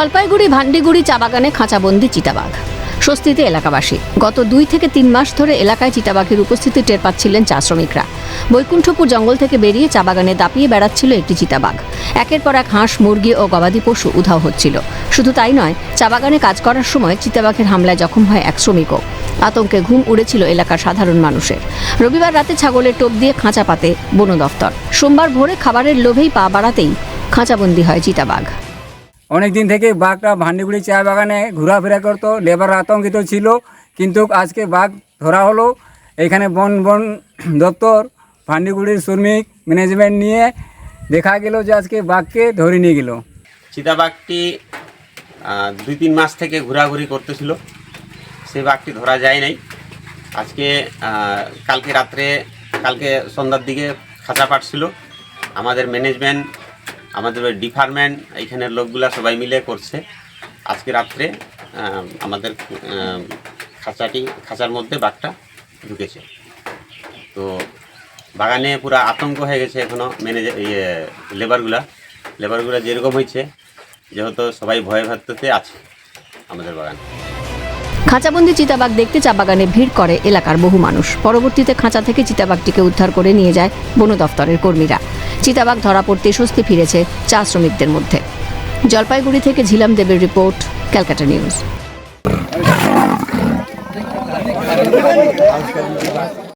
জলপাইগুড়ি, ভান্ডিগুড়ি, চা বাগানে খাঁচাবন্দি চিতাবাঘ। স্বস্তিতে এলাকাবাসী। গত দুই থেকে তিন মাস ধরে এলাকায় চিতাবাঘের উপস্থিতি টের পাচ্ছিলেন চা শ্রমিকরা। বৈকুণ্ঠপুর জঙ্গল থেকে বেরিয়ে চা বাগানে দাপিয়ে বেড়াচ্ছিল একটি চিতাবাঘ। একের পর এক হাঁস, মুরগি ও গবাদি পশু উধাও হচ্ছিল। শুধু তাই নয়, চা বাগানে কাজ করার সময় চিতাবাঘের হামলায় জখম হয় এক শ্রমিকও। আতঙ্কে ঘুম উড়েছিল এলাকার সাধারণ মানুষের। রবিবার রাতে ছাগলের টোপ দিয়ে খাঁচা পাতে বন দফতর। সোমবার ভোরে খাবারের লোভেই পা বাড়াতেই খাঁচাবন্দি হয় চিতাবাঘ। অনেক দিন থেকে বাঘটা ভান্ডিগুড়ি চা বাগানে ঘোরাফেরা করতো লেবার আতঙ্কিত ছিল, কিন্তু আজকে বাঘ ধরা হলো। এখানে বন বন দপ্তর, ভান্ডিগুড়ির শ্রমিক ম্যানেজমেন্ট নিয়ে দেখা গেল যে আজকে বাঘকে ধরে নিয়ে গেল। চিতাবাঘটি দুই তিন মাস থেকে ঘোরাঘুরি করতেছিল। সেই বাঘটি ধরা যায় নাই। আজকে কালকে রাত্রে, কালকে সন্ধ্যার দিকে খাঁচা পাটছিল। আমাদের ম্যানেজমেন্ট আমাদের ওই ডিপার্টমেন্ট এইখানের লোকগুলা সবাই মিলে করছে। আজকে রাত্রে আমাদের খাঁচাটি, খাঁচার মধ্যে বাঘটা ঢুকেছে। তো বাগানে পুরো আতঙ্ক হয়ে গেছে এখনও ম্যানেজার ইয়ে লেবারগুলা। লেবারগুলা যেরকম হয়েছে, যেহেতু সবাই ভয়ে ভাবতে আছে আমাদের বাগানে। খাঁচাবন্দি চিতাবাঘ দেখতে চা বাগানে ভিড় করে এলাকার বহু মানুষ। পরবর্তীতে খাঁচা থেকে চিতাবাঘটিকে উদ্ধার করে নিয়ে যায় বন দফতরের কর্মীরা। চিতাবাঘ ধরা পড়তে স্বস্তি ফিরেছে চা শ্রমিকদের মধ্যে। জলপাইগুড়ি থেকে ঝিলাম দেবের রিপোর্ট, ক্যালকাটা নিউজ।